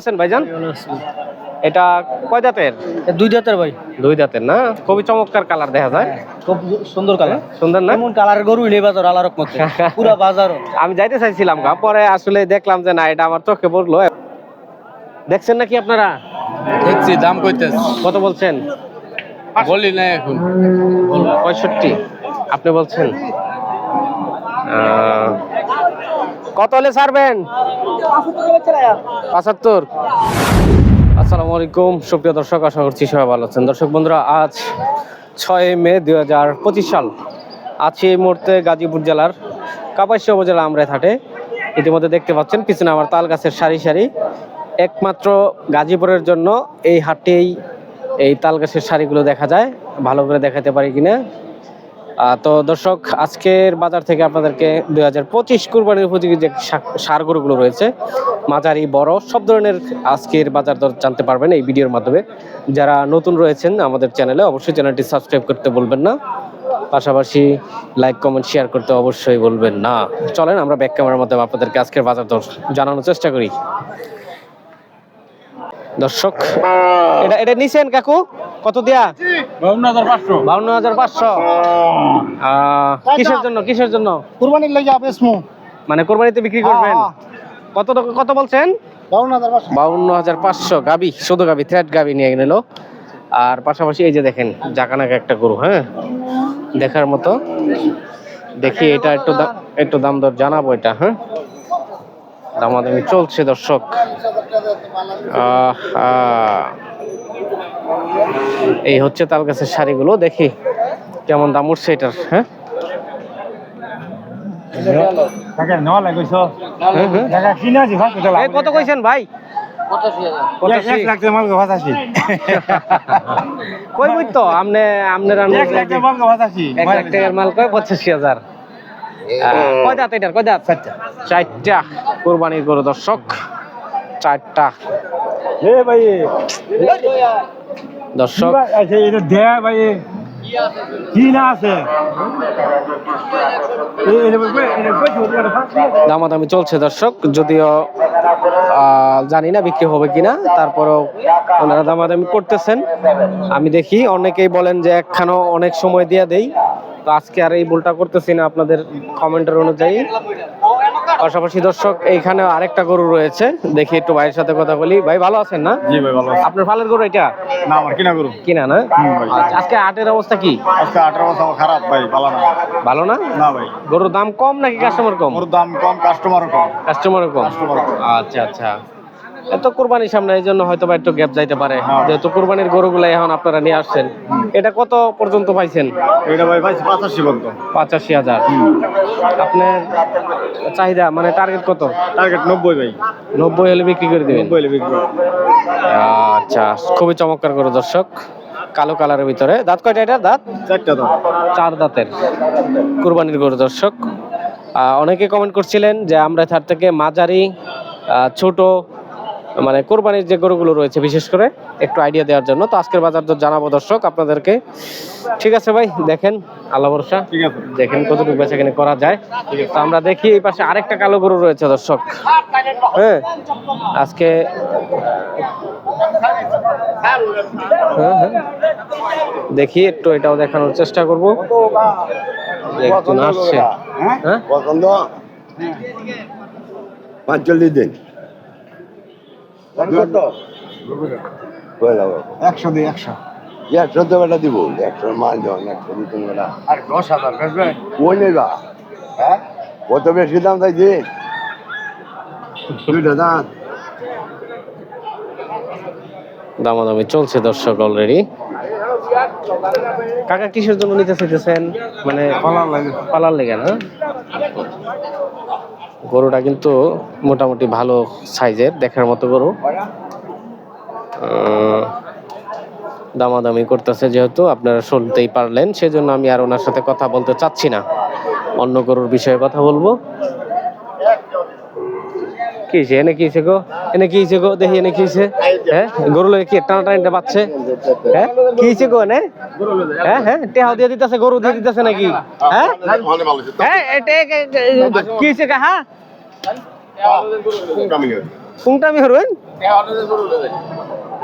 আছেন ভাইজান? এটা কয় দাঁতের দুই জাতের ভাই। দুই দাঁতের না? খুবই চমৎকার কালার দেখা যায়। খুব সুন্দর কালার। সুন্দর না? এমন কালার গরু নেই বাজার আলারক মধ্যে পুরা বাজার আমি যাইতে চাইছিলাম গা পরে আসলে দেখলাম যে না এটা আমার চোখে পড়ল। দেখছেন নাকি আপনারা? দেখছি দাম কইতেছ। কত বলছেন? বলি না এখন। পঁয়ষট্টি। আপনি বলছেন? আহ, কত হলে ছাড়বেন? পঁচাত্তর। আসসালামু আলাইকুম সুপ্রিয় দর্শক, আশা করছি সবাই ভালো আছেন। দর্শক বন্ধুরা, আজ ছয় মে দুই হাজার পঁচিশ সাল। আছি এই মুহূর্তে গাজীপুর জেলার কাপাসিয়া উপজেলা আমরাইহাটে ইতিমধ্যে দেখতে পাচ্ছেন, পিছনে আমার তাল গাছের সারি সারি। একমাত্র গাজীপুরের জন্য এই হাটেই এই তাল গাছের শাড়িগুলো দেখা যায়। ভালো করে দেখাতে পারি কিনা। তো দর্শক, আজকের বাজার থেকে আপনাদেরকে দুই হাজার পঁচিশ কুরবানির উপযোগী যে সার গরুগুলো রয়েছে, মাঝারি, বড়, সব ধরনের আজকের বাজার দর জানতে পারবেন এই ভিডিওর মাধ্যমে। যারা নতুন রয়েছেন আমাদের চ্যানেলে, অবশ্যই চ্যানেলটি সাবস্ক্রাইব করতে বলবেন না। পাশাপাশি লাইক, কমেন্ট, শেয়ার করতে অবশ্যই বলবেন না। চলেন, আমরা ব্যাক ক্যামেরার মাধ্যমে আপনাদেরকে আজকের বাজার দর জানানোর চেষ্টা করি। দর্শক, এটা এটা নিছেন কাকু? কত দেয়া? বাউন্ন হাজার পাঁচশো। বাউন্ন হাজার পাঁচশো। কিসের জন্য কিসের জন্য? কুরবানির লাগে আবেসমু মানে কোরবানিতে বিক্রি করবেন? কত কত বলছেন? বাউন্ন হাজার পাঁচশো। বাউন্ন হাজার পাঁচশো। গাবি শুধু গাবি থ্রেড গাবি নিয়ে নিল। আর পাশাপাশি এই যে দেখেন জাকানাকা একটা গরু হ্যাঁ? দেখার মতো। দেখি এটা একটু একটু দাম দর জানাব এটা হ্যাঁ? দামাদামি চলছে দর্শক। আহ, আহ। এই হচ্ছে তাল গাছের শাড়িগুলো দেখি কেমন দাম উঠছে এটার হ্যাঁ? হ্যাঁ, হ্যাঁ। কত কইছেন ভাই? কই তো আমনে আমনের এক লাখ টাকার মাল কয়? পঁচাশি হাজার। কয় দাঁত এটার? কয় দাঁত? চারটা। কোরবানির গরু দর্শক। চারটা। ভাই দর্শক। দামাদামি চলছে দর্শক যদিও জানি না বিক্রি হবে কিনা তারপরেও ওনারা দামাদামি করতেছেন। আমি দেখি অনেকেই বলেন যে একখানো অনেক সময় দিয়ে দেই। তো আজকে আর এই ভুলটা করতেছি না আপনাদের কমেন্টের অনুযায়ী। পাশাপাশি দর্শক এইখানে আরেকটা গরু রয়েছে। দেখি একটু ভাইয়ের সাথে কথা বলি। ভাই ভালো আছেন না? জি ভাই ভালো আপনার ফালের গরু এটা? না আমার কিনা গরু। কিনা না। আচ্ছা, আজকে আটের অবস্থা কি? আজকে আটের অবস্থা খারাপ ভাই ভালো না। ভালো না? না ভাই। গরুর দাম কম নাকি কাস্টমার কম? গরুর দাম কম কাস্টমারও কম। কাস্টমারও কম। আচ্ছা আচ্ছা। এত কোরবানির সামনে এই জন্য হয়তো বা একটু গ্যাপ যাইতে পারে। হ্যাঁ। যেহেতু কোরবানির গরুগুলো এখন আপনারা নিয়ে আসছেন। এটা কত পর্যন্ত পাইছেন? এটা ভাই ভাই পাঁচাশি পর্যন্ত। পঁচাশি হাজার। আপনার চাহিদা মানে টার্গেট কত? টার্গেট নব্বই ভাই। নব্বই হলে বিক্রি করে দেবেন? নব্বই হলে বিক্রি আচ্ছা খুবই চমৎকার করে দর্শক। কালো কালারের ভিতরে। দাঁত কয়টা এটা দাঁত? চারটা দাম চার দাঁতের কুরবানির গরু দর্শক। অনেকে কমেন্ট করছিলেন যে আমরা তার থেকে মাঝারি ছোট মানে কোরবানির যে গরুগুলো রয়েছে বিশেষ করে একটু আইডিয়া দেওয়ার জন্য। তো আজকের বাজার দর জানাব দর্শক আপনাদেরকে। ঠিক আছে ভাই দেখেন আল্লাহ ভরসা। ঠিক আছে। দেখেন কতটুকু বেচা এখানে করা যায়। তো আমরা দেখি এই পাশে আরেকটা কালো গরু রয়েছে দর্শক। হ্যাঁ আজকে হ্যাঁ, হ্যাঁ। দেখি একটু এটাও দেখানোর চেষ্টা করব। একজন আসছে। হ্যাঁ? পছন্দ পাঁচচল্লিশ দিন। একশো দুই একশো। একশো তো বেটা দিব। একশো মাল একশো বেটা আর দশ হাজার ওই নেবা কত বেশি দাম তাই দিন দুইটা দাম। দামাদামি চলছে দর্শক অলরেডি কাকা কিসের জন্য নিতে চাইতেছেন? মানে পালার লেগে না? গরুটা কিন্তু মোটামুটি ভালো সাইজের, দেখার মতো গরু। দামাদামি করতেছে যেহেতু, আপনারা শুনতেই পারলেন, সেজন্য আমি আর ওনার সাথে কথা বলতে চাচ্ছি না। অন্য গরুর বিষয়ে কথা বলব। কি এনে কি হয়েছে গো? এনে কি হয়েছে গো? দেখি এনে কি হয়েছে হ্যাঁ? গরু কি টানা টানিটা পাচ্ছে হ্যাঁ? কি গো এনে? হ্যাঁ হ্যাঁ টেহাও দিয়ে দিতেছে গরু দিয়ে দিতেছে নাকি? হ্যাঁ হ্যাঁ এটা কি হয়েছে গা হ্যাঁ? কোনটা আমি হরুন?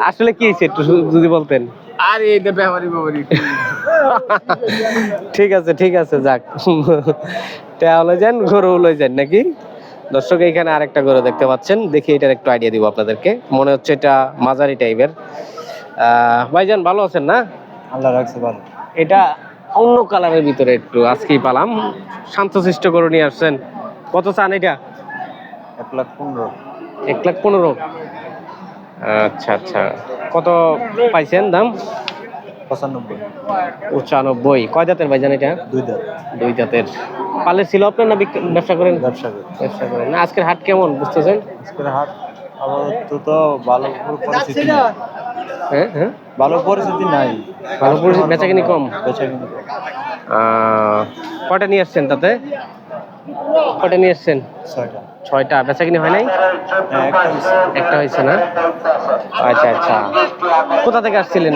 আসলে কি হয়েছে একটু যদি বলতেন? আরে এটা ব্যাপারি ব্যাপারি। ঠিক আছে ঠিক আছে যাক। তাহলে যান গরু লই যান নাকি? দর্শক এখানে আরেকটা গরু দেখতে পাচ্ছেন। দেখি এটার একটু আইডিয়া দিব আপনাদেরকে। মনে হচ্ছে এটা মাঝারি টাইপের ভাইজান ভালো আছেন না? আল্লাহ রাখছে ভালো। এটা অন্য কালারের ভিতরে একটু আজকেই পালাম। শান্তশিষ্ট করে নিয়ে আসছেন। কত চান এটা? এক লাখ পনেরো। এক লাখ পনেরো। আচ্ছা আচ্ছা। কত পাইছেন দাম? পঁচানব্বই। পঁচানব্বই। কয় জাতের ভাইজান এটা? দুই দাঁত দুই জাতের। পালে ছিল আপনার না ব্যবসা করেন? ব্যবসা করি। ব্যবসা করেন। না আজকের হাট কেমন বুঝতেছেন? আজকের হাট আপাতত তো ভালো পরিস্থিতি ভালো পরিস্থিতি নাই। ভালো পরিস্থিতি, বেচাকেনি কম? বেচাকিনি কয়টা নিয়ে আসছেন তাতে? কয়টা নিয়ে আসছেন? ছয়টা। ছয়টা। বেচা কিনে হয় নাই? হ্যাঁ একটা হয়েছে না? আচ্ছা আচ্ছা। কোথা থেকে আসছিলেন?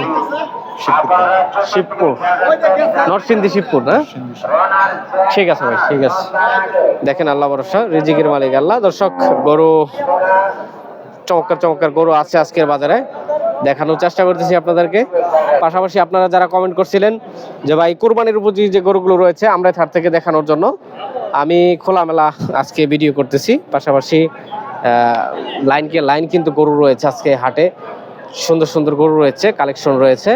শিবপুর। শিবপুর। নরসিংদী শিবপুর না? ঠিক আছে ভাই ঠিক আছে। দেখেন আল্লাহ ভরসা রিজিকের মালিক আল্লাহ। দর্শক গরু চমৎকার চমৎকার গরু আছে আজকের বাজারে। দেখানোর চেষ্টা করতেছি আপনাদেরকে। পাশাপাশি আপনারা যারা কমেন্ট করছিলেন যে ভাই কুরবানির উপযোগী যে গরুগুলো রয়েছে, আমরা থার থেকে দেখানোর জন্য আমি খোলামেলা আজকে ভিডিও করতেছি। পাশাপাশি লাইনকে লাইন কিন্তু গরু রয়েছে আজকে হাটে। সুন্দর সুন্দর গরু রয়েছে কালেকশন রয়েছে।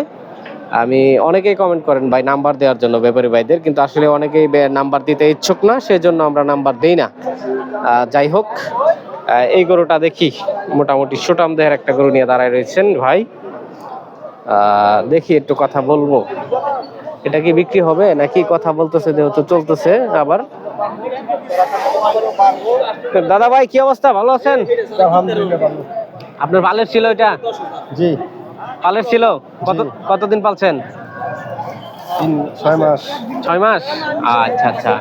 আমি অনেকেই কমেন্ট করেন, ভাই নাম্বার দেওয়ার জন্য ব্যাপারী ভাইদের। কিন্তু আসলে অনেকেই নাম্বার দিতে ইচ্ছুক না, সেজন্য আমরা নাম্বার দেই না। যাই হোক এই গরুটা দেখি। মোটামুটি সুটাম দেহের একটা গরু নিয়ে দাঁড়ায় রয়েছেন ভাই। দেখি একটু কথা বলব। এটা কি বিক্রি হবে নাকি কথা বলতেছে যেহেতু চলতেছে আবার? দাদা ভাই কি অবস্থা? ভালো আছেন? আপনার পালের ছিল এটা? জি। পালের ছিল? কত কতদিন পালছেন? তিন ছয় মাস। ছয় মাস? আচ্ছা আচ্ছা।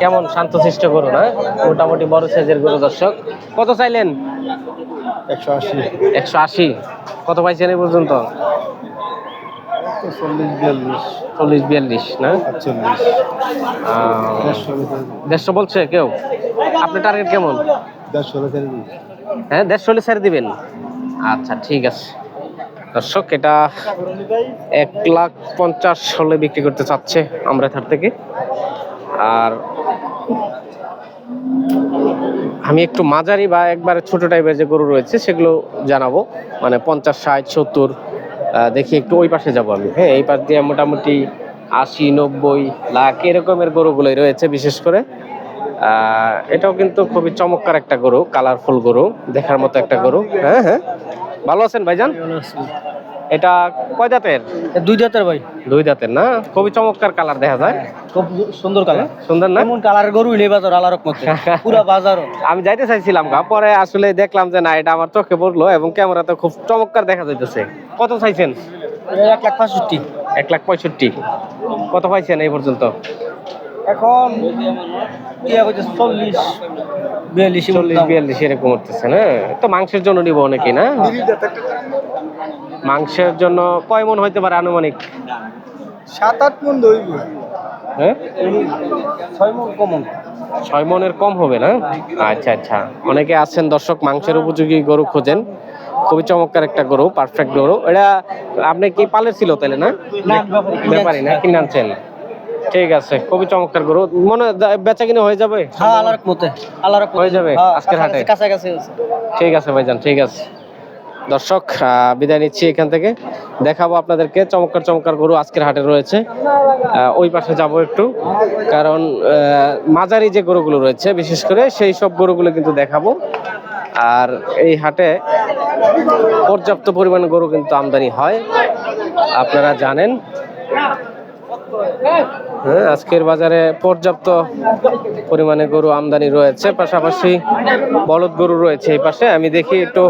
কেমন শান্তশিষ্ট গরু না? মোটামুটি বড় সাইজের গরু দর্শক। কত চাইলেন? একশো আশি। একশো আশি। কত পাইছেন এই পর্যন্ত? চল্লিশ বিয়াল্লিশ। চল্লিশ বিয়াল্লিশ না? দেড়শো বলছে কেউ? আপনার টার্গেট কেমন? দেড়শো হ্যাঁ দেড়শো হলে ছেড়ে দিবেন। আচ্ছা ঠিক আছে। দর্শক, এটা এক লাখ পঞ্চাশ হলে বিক্রি করতে চাচ্ছে আমরা থার থেকে। আর আমি একটু মাঝারি বা একবারে ছোট টাইপের যে গরু রয়েছে, সেগুলো জানাব। মানে পঞ্চাশ, ষাট, সত্তর দেখি একটু ওই পাশে যাব আমি। হ্যাঁ এই পাশ দিয়ে মোটামুটি আশি, নব্বই লাখ এরকমের গরুগুলোই রয়েছে বিশেষ করে। এটাও কিন্তু খুবই চমৎকার একটা গরু কালারফুল গরু, দেখার মতো একটা গরু। হ্যাঁ হ্যাঁ। ভালো আছেন ভাইজান? এটা কয় দাঁতের দুই জাতের ভাই। দুই দাঁতের না? খুবই চমৎকার কালার দেখা যায়। খুব সুন্দর কালার। সুন্দর না? এমন কালার গরু নেই বাজার আলারক মতো পুরা বাজার। আমি যাইতে চাইছিলাম গা পরে আসলে দেখলাম যে না এটা আমার চোখে পড়ল এবং ক্যামেরাতে খুব চমৎকার দেখা যাইতেছে। কত চাইছেন? এক লাখ পাঁচষট্টি এক লাখ পঁয়ষট্টি। কত পাইছেন এই পর্যন্ত? এখন চল্লিশ বিয়াল্লিশ চল্লিশ। বিয়াল্লিশ এরকম উঠতেছে না? তো মাংসের জন্য নিব অনেকে না? মাংসের জন্য কয় মন হইতে পারে আনুমানিক? সাত আট মন দইব হ্যাঁ? ছয় মন কমন ছয় মনের কম হবে না? আচ্ছা আচ্ছা। অনেকে আছেন দর্শক মাংসের উপযোগী গরু খোঁজেন। খুবই চমৎকার একটা গরু পারফেক্ট গরু। এটা আপনি কি পালের ছিল তাহলে না? ব্যাপারই না। কিনে আনছেন? ঠিক আছে খুবই চমৎকার গরু। মনে হয় বেচা কিনে হয়ে যাবে? হ্যাঁ আলারক মতে মতে। হয়ে যাবে? হ্যাঁ, আজকের হাটে? কাছাকাছি ঠিক আছে ভাইজান ঠিক আছে। দর্শক বিদায় নিচ্ছি এখান থেকে। দেখাবো আপনাদেরকে চমৎকার চমৎকার গরু আজকের হাটে রয়েছে। ওই পাশে যাব একটু কারণ মাঝারি যে গরুগুলো রয়েছে বিশেষ করে সেই সব গরুগুলো কিন্তু দেখাবো। আর এই হাটে পর্যাপ্ত পরিমাণ গরু কিন্তু আমদানি হয়। আপনারা জানেন। হ্যাঁ আজকের বাজারে পর্যাপ্ত পরিমাণে গরু আমদানি রয়েছে, পাশাপাশি বলদ গরু রয়েছে এই পাশে। আমি দেখি একটু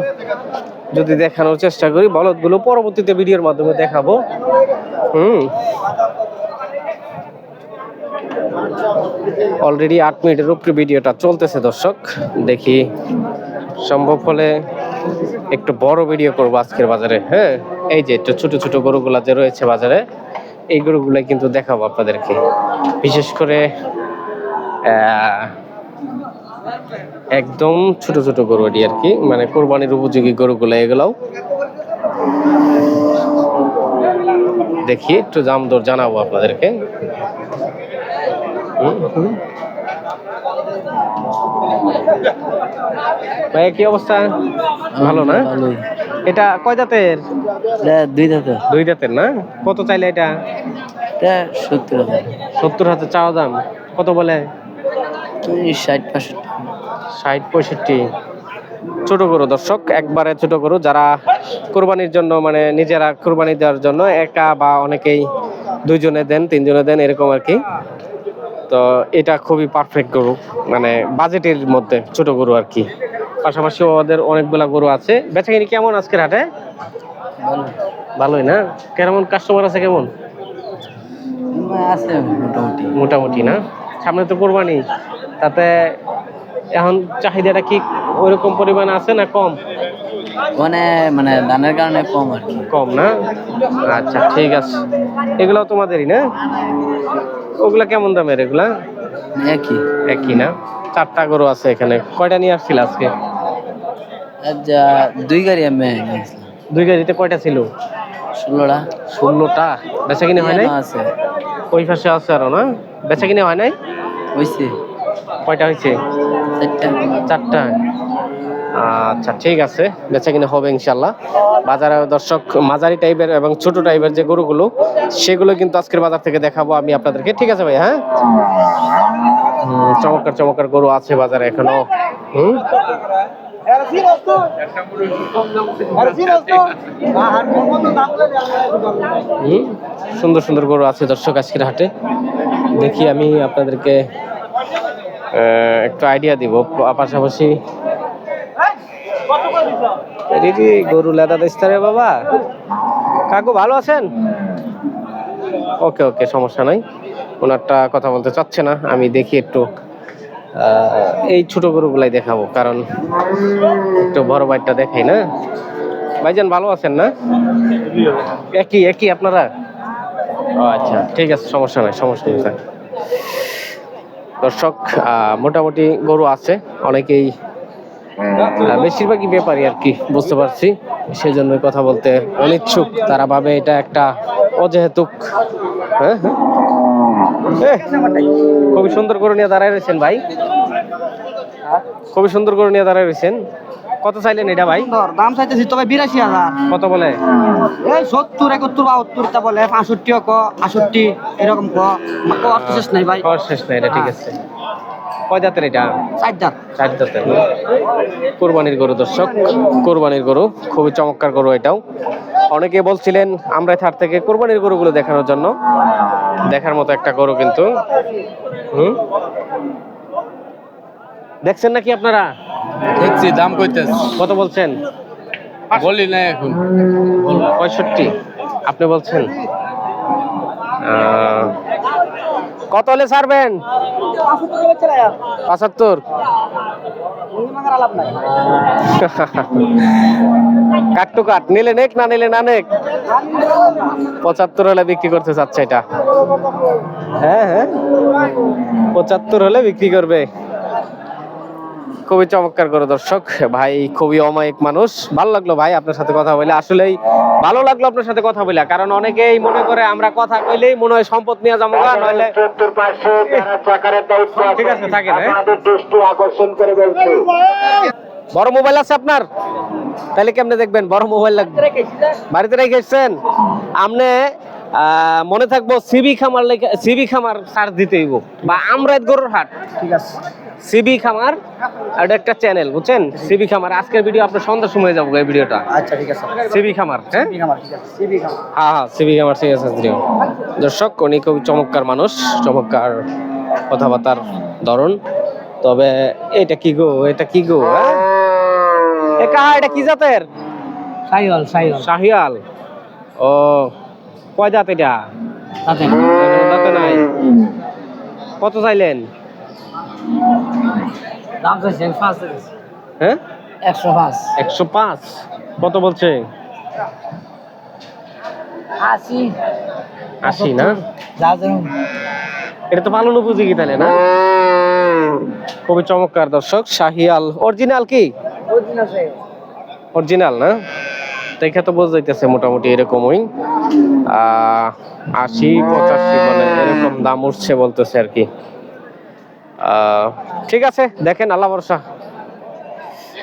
যদি দেখানোর চেষ্টা করি, বলদগুলো পরবর্তীতে ভিডিওর মাধ্যমে দেখাবো। হুম। অলরেডি আট মিনিটের উপরে ভিডিওটা চলতেছে, দর্শক। দেখি সম্ভব হলে একটু বড় ভিডিও করব আজকের বাজারে। হ্যাঁ এই যে একটু ছোট ছোট গরুগুলা যে রয়েছে বাজারে। এই গরুগুলো কিন্তু দেখাবো আপনাদেরকে। বিশেষ করে একদম ছোট ছোট গরু এটি আর কি মানে কোরবানির উপযোগী গরুগুলো এগুলাও। দেখি একটু দাম দর জানাব আপনাদেরকে। ভাই কি অবস্থা? ভালো না? এটা কয় জাতের? দুই জাতের না? কত চাইলে এটা? সত্তর হাজার। সত্তর হাজার চাওয়া দাম। কত বলে? ষাট পাঁষট্টি ষাট পঁয়ষট্টি। ছোট গরু দর্শক একবারে ছোট গরু। যারা কোরবানির জন্য মানে নিজেরা কোরবানি দেওয়ার জন্য একা বা অনেকেই দুইজনে দেন তিনজনে দেন এরকম আর কি। তো এটা খুবই পারফেক্ট গরু মানে বাজেটের মধ্যে ছোট গরু আর কি। পাশাপাশি আমাদের অনেকগুলা গরু আছে। বেচাকিনি কেমন আজকের হাটে? ভালোই না? কেমন কাস্টমার আছে কেমন? আছে মোটামুটি। মোটামুটি না? সামনে তো কোরবানি। তাতে এখন চাহিদাটা কি ওইরকম পরিমাণ আছে না কম? মানে মানে ধানের কারণে কম আর কি। কম না? আচ্ছা ঠিক আছে। এগুলো তোমাদেরই না? ওগুলা কেমন দামের এগুলা? একই। একই না? চারটা গরু আছে এখানে। কয়টা নিয়ে আসছিল আজকে? যা দুই গাড়ি আমি দুই গাড়িতে কয়টা ছিল? ষোলোটা। ষোলোটা? বেচা কিনে হয় নাই? আছে। ওই পাশে আছে আরও না? বেচা কিনে হয় নাই? হয়েছে কয়টা হয়েছে চারটা। চারটা। আচ্ছা ঠিক আছে। বেচা কিনে হবে ইনশাল্লাহ বাজারে দর্শক মাঝারি টাইপের এবং ছোট টাইপের যে গরুগুলো সেগুলো কিন্তু আজকের বাজার থেকে দেখাবো আমি আপনাদেরকে। ঠিক আছে ভাই হ্যাঁ? চমৎকার চমৎকার গরু আছে বাজারে এখনও। হুম? হুম, সুন্দর সুন্দর গরু আছে দর্শক আজকের হাটে। দেখি আমি আপনাদেরকে একটু আইডিয়া দিব। পাশাপাশি দিদি গরু লেদা দিস্তা রে বাবা। কাকু ভালো আছেন? ওকে ওকে সমস্যা নাই। ওনারটা কথা বলতে চাচ্ছে না। আমি দেখি একটু এই ছোট গরুগুলাই দেখাবো, কারণ একটু বড় বাইটটা দেখাই না। ভাইজান, ভালো আছেন না? একই একই আপনারা? আচ্ছা ঠিক আছে, সমস্যা নাই, সমস্যা নেই। দর্শক মোটামুটি গরু আছে, অনেকেই বেশিরভাগই ব্যাপারই আর কি বুঝতে পারছি। সেই জন্য কথা বলতে অনিচ্ছুক তারা ভাবে এটা একটা অজেহেতুক হ্যাঁ হ্যাঁ। খুবই সুন্দর করে নিয়ে দাঁড়ায় রয়েছেন ভাই। খুবই সুন্দর করে নিয়ে দাঁড়ায় রয়েছেন। কত চাইলেন এটা ভাই? দাম চাইতেছি তবে বিরাশি হাজার। কত বলে? এই সত্তর একাত্তর বাহাত্তর তা বলে পাঁষট্টি ক আষট্টি এরকম ক। শেষ নাই ভাই। শেষ না এটা ঠিক আছে। কয় জাতের এটা? চার দাঁত চার জাতের। কোরবানির গরু দর্শক কোরবানির গরু খুবই চমৎকার গরু এটাও। অনেকে বলছিলেন আমরা থার থেকে কোরবানির গরুগুলো দেখানোর জন্য। দেখার মতো একটা গরু কিন্তু। হুম? দেখছেন নাকি আপনারা? দেখছি দাম কইতেছে। কত বলছেন? বলি না এখন। পঁয়ষট্টি। আপনি বলছেন? আহ, কত হলে ছাড়বেন? পঁচাত্তর। কাট টু কাট নিলে নেক না নিলে না নেক? পঁচাত্তর হলে বিক্রি করতে চাচ্ছে এটা। হ্যাঁ হ্যাঁ। পঁচাত্তর হলে বিক্রি করবে। খুবই চমৎকার করে দর্শক। ভাই খুবই অমায়িক মানুষ। ভালো লাগল ভাই আপনার সাথে কথা বলে। আসলেই ভালো লাগল আপনার সাথে কথা বলে কারণ অনেকেই মনে করে আমরা কথা কইলেই মনে হয় সম্পদ নিয়ে যাব গা, নইলে ঠিক আছে থাকেন হ্যাঁ? বড় মোবাইল আছে আপনার? তাহলে কেমনে দেখবেন? বড় মোবাইল লাগবে। বাড়িতে রেখে এসছেন? আপনি মনে থাকব সিবি খামার সিবি খামার সার্চ দিতে হইব। বা আমরাত গরুর হাট। ঠিক আছে। সিবি খামার আর এটা একটা চ্যানেল বুঝছেন? সিবি খামার। আজকের ভিডিও আপনার সন্ধ্যার সময় যাব এই ভিডিওটা আচ্ছা ঠিক আছে। সিবি খামার হ্যাঁ? হ্যাঁ হ্যাঁ সিবি খামার ঠিক আছে দর্শক উনি খুব চমৎকার মানুষ চমৎকার কথাবার্তার ধরন। তবে এটা কি গো এটা কি গো হ্যাঁ? এ কাহা এটা কি জাতের? সাইওয়াল শাহিয়াল ও কয় জাত এটা? দাঁতে নাই। কত চাইলেন? দাম চাইছে পাঁচ হ্যাঁ? একশো পাঁচ। একশো পাঁচ। কত বলছে? আশি। আশি না? এটা তো পালন উপযোগী তাহলে না? খুবই চমৎকার দর্শক শাহিয়াল। অরিজিনাল কি? অরিজিনাল না? দেখে তো বোঝা যাইতেছে মোটামুটি এরকমই। আশি পঁচাশি মানে এরকম দাম উঠছে বলতেছে আর কি। ঠিক আছে দেখেন আল্লাহ ভরসা।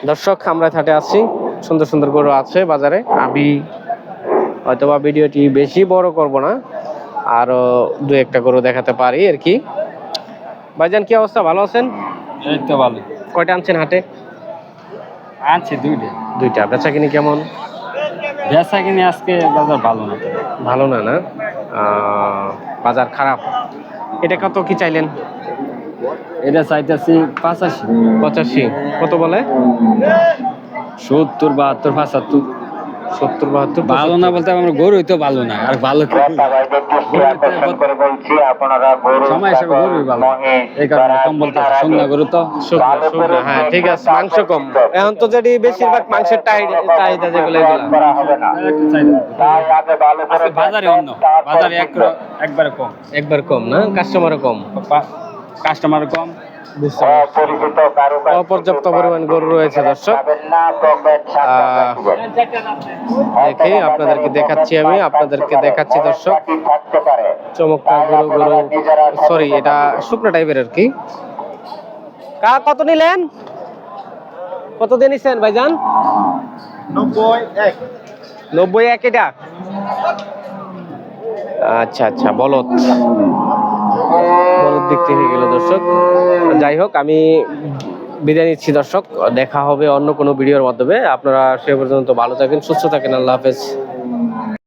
দর্শক আমরা থাটে আছি। সুন্দর সুন্দর গরু আছে বাজারে। আমি হয়তোবা ভিডিওটি বেশি বড় করব না আরও দু একটা গরু দেখাতে পারি আর কি। ভাইজান কি অবস্থা? ভালো আছেন? এই তো ভালো। কয়টা আনছেন হাটে? আনছি দুইটা। দুইটা। বেচা কিনি কেমন? বেচা কিনে আজকে বাজার ভালো না। ভালো না না? বাজার খারাপ। এটা কত কি চাইলেন? এটা চাইতেছি পঁচাশি। পঁচাশি। কত বলে? সত্তর বাহাত্তর পঁচাত্তর। সত্তর বাহাত্তর ভালো না বলতে আমরা গরুই তো ভালো না আর ভালো সময় হিসাবে গরুই ভালো। এই কারণে কম বলতে শুকনা গরু তো। শুকনো শুকনো হ্যাঁ ঠিক আছে মাংস কম। এখন তো যেটি বেশিরভাগ মাংসের টাই- চাহিদা যেগুলো এগুলো একটু চাহিদা। আজকে বাজারে অন্য। বাজারে একবারে কম। একবার কম না? কাস্টমারও কম। কাস্টমার কম অপর্যাপ্ত পরিমাণ গরু রয়েছে দর্শক। দেখে আপনাদেরকে দেখাচ্ছি আমি আপনাদেরকে দেখাচ্ছি দর্শক। চমৎকার গরু গরু। সরি এটা শুকনো টাইপের আর কি। কা কত নিলেন? কত দিয়ে নিছেন ভাইজান? নব্বই এক। এটা? আচ্ছা আচ্ছা বলত বিক্রি হয়ে গেল দর্শক। যাই হোক, আমি বিদায় নিচ্ছি দর্শক। দেখা হবে অন্য কোনো ভিডিওর মাধ্যমে। আপনারা সে পর্যন্ত ভালো থাকেন, সুস্থ থাকেন। আল্লাহ হাফেজ।